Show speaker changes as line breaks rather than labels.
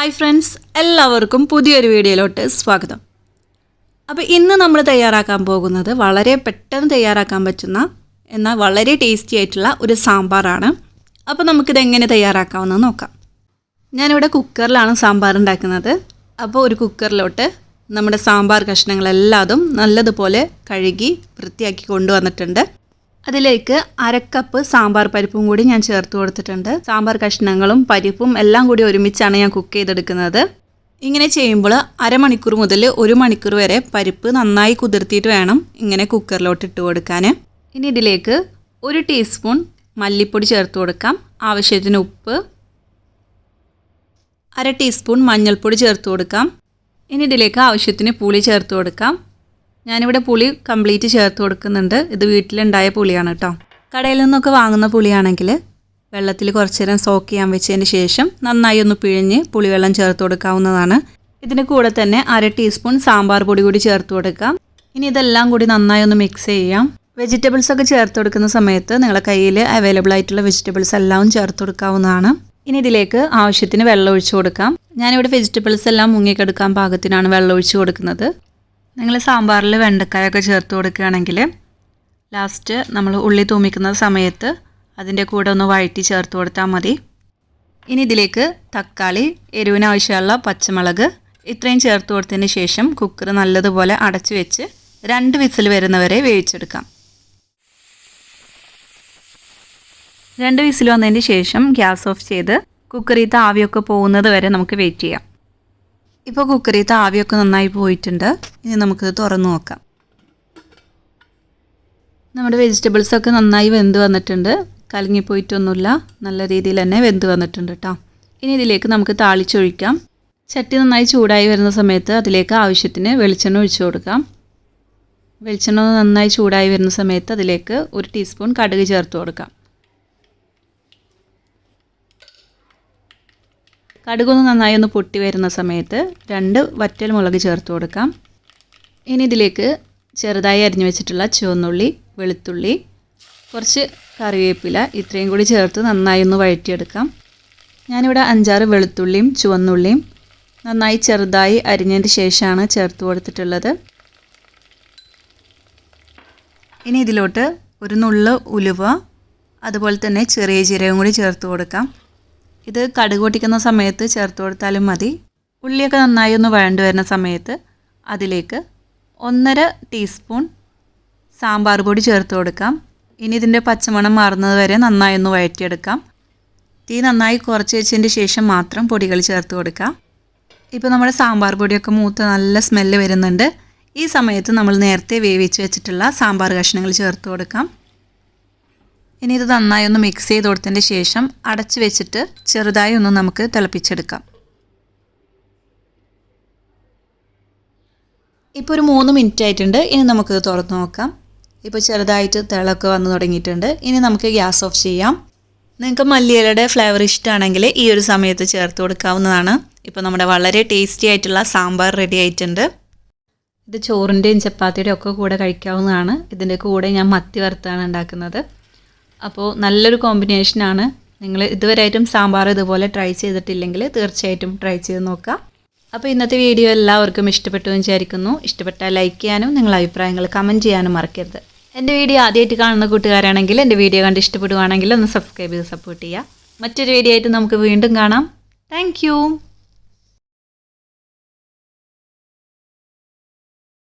Hi friends എല്ലാവർക്കും പുതിയൊരു വീഡിയോയിലോട്ട് സ്വാഗതം. അപ്പോൾ ഇന്ന് നമ്മൾ തയ്യാറാക്കാൻ പോകുന്നത് വളരെ പെട്ടെന്ന് തയ്യാറാക്കാൻ പറ്റുന്ന എന്നാൽ വളരെ ടേസ്റ്റി ആയിട്ടുള്ള ഒരു സാമ്പാറാണ്. അപ്പോൾ നമുക്കിത് എങ്ങനെ തയ്യാറാക്കാമെന്ന് നോക്കാം. ഞാനിവിടെ കുക്കറിലാണ് സാമ്പാർ ഉണ്ടാക്കുന്നത്. അപ്പോൾ ഒരു കുക്കറിലോട്ട് നമ്മുടെ സാമ്പാർ കഷ്ണങ്ങളെല്ലാതും നല്ലതുപോലെ കഴുകി വൃത്തിയാക്കി കൊണ്ടുവന്നിട്ടുണ്ട്. അതിലേക്ക് അരക്കപ്പ് സാമ്പാർ പരിപ്പും കൂടി ഞാൻ ചേർത്ത് കൊടുത്തിട്ടുണ്ട്. സാമ്പാർ കഷ്ണങ്ങളും പരിപ്പും എല്ലാം കൂടി ഒരുമിച്ചാണ് ഞാൻ കുക്ക് ചെയ്തെടുക്കുന്നത്. ഇങ്ങനെ ചെയ്യുമ്പോൾ അരമണിക്കൂർ മുതൽ ഒരു മണിക്കൂർ വരെ പരിപ്പ് നന്നായി കുതിർത്തിയിട്ട് വേണം ഇങ്ങനെ കുക്കറിലോട്ട് ഇട്ട് കൊടുക്കാൻ. ഇനി ഇതിലേക്ക് ഒരു ടീസ്പൂൺ മല്ലിപ്പൊടി ചേർത്ത് കൊടുക്കാം. ആവശ്യത്തിന് ഉപ്പ്. അര ടീസ്പൂൺ മഞ്ഞൾപ്പൊടി ചേർത്ത് കൊടുക്കാം. ഇനി ഇതിലേക്ക് ആവശ്യത്തിന് പുളി ചേർത്ത് കൊടുക്കാം. ഞാനിവിടെ പുളി കംപ്ലീറ്റ് ചേർത്ത് കൊടുക്കുന്നുണ്ട്. ഇത് വീട്ടിലുണ്ടായ പുളിയാണ് കേട്ടോ കടയിൽ നിന്നൊക്കെ വാങ്ങുന്ന പുളിയാണെങ്കിൽ വെള്ളത്തിൽ കുറച്ച് നേരം സോക്ക് ചെയ്യാൻ വെച്ചതിന് ശേഷം നന്നായി ഒന്ന് പിഴിഞ്ഞ് പുളിവെള്ളം ചേർത്ത് കൊടുക്കാവുന്നതാണ്. ഇതിന് കൂടെ തന്നെ അര ടീസ്പൂൺ സാമ്പാർ പൊടി കൂടി ചേർത്ത് കൊടുക്കാം. ഇനി ഇതെല്ലാം കൂടി നന്നായി ഒന്ന് മിക്സ് ചെയ്യാം. വെജിറ്റബിൾസ് ഒക്കെ ചേർത്ത് കൊടുക്കുന്ന സമയത്ത് നിങ്ങളുടെ കയ്യിൽ അവൈലബിൾ ആയിട്ടുള്ള വെജിറ്റബിൾസ് എല്ലാം ചേർത്ത് കൊടുക്കാവുന്നതാണ്. ഇനി ഇതിലേക്ക് ആവശ്യത്തിന് വെള്ളം ഒഴിച്ചു കൊടുക്കാം. ഞാനിവിടെ വെജിറ്റബിൾസ് എല്ലാം മുങ്ങിക്കെടുക്കാൻ പാകത്തിനാണ് വെള്ളം ഒഴിച്ചു കൊടുക്കുന്നത്. നിങ്ങൾ സാമ്പാറിൽ വെണ്ടക്കായൊക്കെ ചേർത്ത് കൊടുക്കുകയാണെങ്കിൽ ലാസ്റ്റ് നമ്മൾ ഉള്ളി തൂമിക്കുന്ന സമയത്ത് അതിന്റെ കൂടെ ഒന്ന് വഴറ്റി ചേർത്ത് കൊടുത്താൽ മതി. ഇനി ഇതിലേക്ക് തക്കാളി എരിവിന് ആവശ്യമുള്ള പച്ചമുളക് ഇത്രയും ചേർത്ത് കൊടുത്തതിന് ശേഷം കുക്കർ നല്ലതുപോലെ അടച്ചു വെച്ച് രണ്ട് വിസിൽ വരുന്നവരെ വേവിച്ചെടുക്കാം. രണ്ട് വിസിൽ വന്നതിന് ശേഷം ഗ്യാസ് ഓഫ് ചെയ്ത് കുക്കറിൽ ആവിയൊക്കെ പോകുന്നത് വരെ നമുക്ക് വെയിറ്റ് ചെയ്യാം. ഇപ്പോൾ കുക്കറിൽ ആവിയൊക്കെ നന്നായി പോയിട്ടുണ്ട്. ഇനി നമുക്കിത് തുറന്നു നോക്കാം. നമ്മുടെ വെജിറ്റബിൾസ് ഒക്കെ നന്നായി വെന്ത് വന്നിട്ടുണ്ട്. കലങ്ങിപ്പോയിട്ടൊന്നുമില്ല. നല്ല രീതിയിൽ തന്നെ വെന്ത് വന്നിട്ടുണ്ട് കേട്ടോ ഇനി ഇതിലേക്ക് നമുക്ക് താളിച്ചൊഴിക്കാം. ചട്ടി നന്നായി ചൂടായി വരുന്ന സമയത്ത് അതിലേക്ക് ആവശ്യത്തിന് വെളിച്ചെണ്ണ ഒഴിച്ചു കൊടുക്കാം. വെളിച്ചെണ്ണ നന്നായി ചൂടായി വരുന്ന സമയത്ത് അതിലേക്ക് ഒരു ടീസ്പൂൺ കടുക് ചേർത്ത് കൊടുക്കാം. കടുകൊന്ന് നന്നായി ഒന്ന് പൊട്ടി വരുന്ന സമയത്ത് രണ്ട് വറ്റൽ മുളക് ചേർത്ത് കൊടുക്കാം. ഇനി ഇതിലേക്ക് ചെറുതായി അരിഞ്ഞു വെച്ചിട്ടുള്ള ചുവന്നുള്ളി വെളുത്തുള്ളി കുറച്ച് കറിവേപ്പില ഇത്രയും കൂടി ചേർത്ത് നന്നായി ഒന്ന് വഴറ്റിയെടുക്കാം. ഞാനിവിടെ അഞ്ചാറ് വെളുത്തുള്ളിയും ചുവന്നുള്ളിയും നന്നായി ചെറുതായി അരിഞ്ഞതിന് ശേഷമാണ് ചേർത്ത് കൊടുത്തിട്ടുള്ളത്. ഇനി ഇതിലോട്ട് ഒരു നുള്ള് ഉലുവ അതുപോലെ തന്നെ ചെറിയ ജീരകം കൂടി ചേർത്ത് കൊടുക്കാം. ഇത് കടുക് പൊട്ടിക്കുന്ന സമയത്ത് ചേർത്ത് കൊടുത്താലും മതി. ഉള്ളിയൊക്കെ നന്നായി ഒന്ന് വഴണ്ടു വരുന്ന സമയത്ത് അതിലേക്ക് ഒന്നര ടീസ്പൂൺ സാമ്പാർ പൊടി ചേർത്ത് കൊടുക്കാം. ഇനി ഇതിന്റെ പച്ചമണം മാറുന്നത് വരെ നന്നായി ഒന്ന് വഴറ്റിയെടുക്കാം. തീ നന്നായി കുറച്ച് വെച്ചതിന് ശേഷം മാത്രം പൊടികൾ ചേർത്ത് കൊടുക്കാം. ഇപ്പോൾ നമ്മുടെ സാമ്പാർ പൊടിയൊക്കെ മൂത്ത് നല്ല സ്മെല്ല് വരുന്നുണ്ട്. ഈ സമയത്ത് നമ്മൾ നേരത്തെ വേവിച്ച് വെച്ചിട്ടുള്ള സാമ്പാർ കഷ്ണങ്ങൾ ചേർത്ത് കൊടുക്കാം. ഇനി ഇത് നന്നായി ഒന്ന് മിക്സ് ചെയ്ത് കൊടുത്തതിന് ശേഷം അടച്ചു വെച്ചിട്ട് ചെറുതായി ഒന്ന് നമുക്ക് തിളപ്പിച്ചെടുക്കാം. ഇപ്പോൾ ഒരു മൂന്ന് മിനിറ്റ് ആയിട്ടുണ്ട്. ഇനി നമുക്കിത് തുറന്നു നോക്കാം. ഇപ്പോൾ ചെറുതായിട്ട് തിളക്ക് വന്ന് തുടങ്ങിയിട്ടുണ്ട്. ഇനി നമുക്ക് ഗ്യാസ് ഓഫ് ചെയ്യാം. നിങ്ങൾക്ക് മല്ലിയിലയുടെ ഫ്ലേവർ ഇഷ്ടമാണെങ്കിൽ ഈ ഒരു സമയത്ത് ചേർത്ത് കൊടുക്കാവുന്നതാണ്. ഇപ്പോൾ നമ്മുടെ വളരെ ടേസ്റ്റി ആയിട്ടുള്ള സാമ്പാർ റെഡി ആയിട്ടുണ്ട്. ഇത് ചോറിന്റെയും ചപ്പാത്തിയുടെയും ഒക്കെ കൂടെ കഴിക്കാവുന്നതാണ്. ഇതിന്റെ കൂടെ ഞാൻ മത്തി വറുത്താണ് ഉണ്ടാക്കുന്നത്. അപ്പോൾ നല്ലൊരു കോമ്പിനേഷനാണ് നിങ്ങൾ ഇതുവരെയായിട്ടും സാമ്പാർ ഇതുപോലെ ട്രൈ ചെയ്തിട്ടില്ലെങ്കിൽ തീർച്ചയായിട്ടും ട്രൈ ചെയ്ത് നോക്കുക. അപ്പോൾ ഇന്നത്തെ വീഡിയോ എല്ലാവർക്കും ഇഷ്ടപ്പെട്ടു എന്ന് വിചാരിക്കുന്നു. ഇഷ്ടപ്പെട്ടാൽ ലൈക്ക് ചെയ്യാനും നിങ്ങളുടെ അഭിപ്രായങ്ങൾ കമന്റ് ചെയ്യാനും മറക്കരുത്. എന്റെ വീഡിയോ ആദ്യമായിട്ട് കാണുന്ന കൂട്ടുകാരാണെങ്കിൽ എന്റെ വീഡിയോ കണ്ട് ഇഷ്ടപ്പെടുവാണെങ്കിൽ ഒന്ന് സബ്സ്ക്രൈബ് ചെയ്ത് സപ്പോർട്ട് ചെയ്യുക. മറ്റൊരു വീഡിയോ ആയിട്ട് നമുക്ക് വീണ്ടും കാണാം. താങ്ക്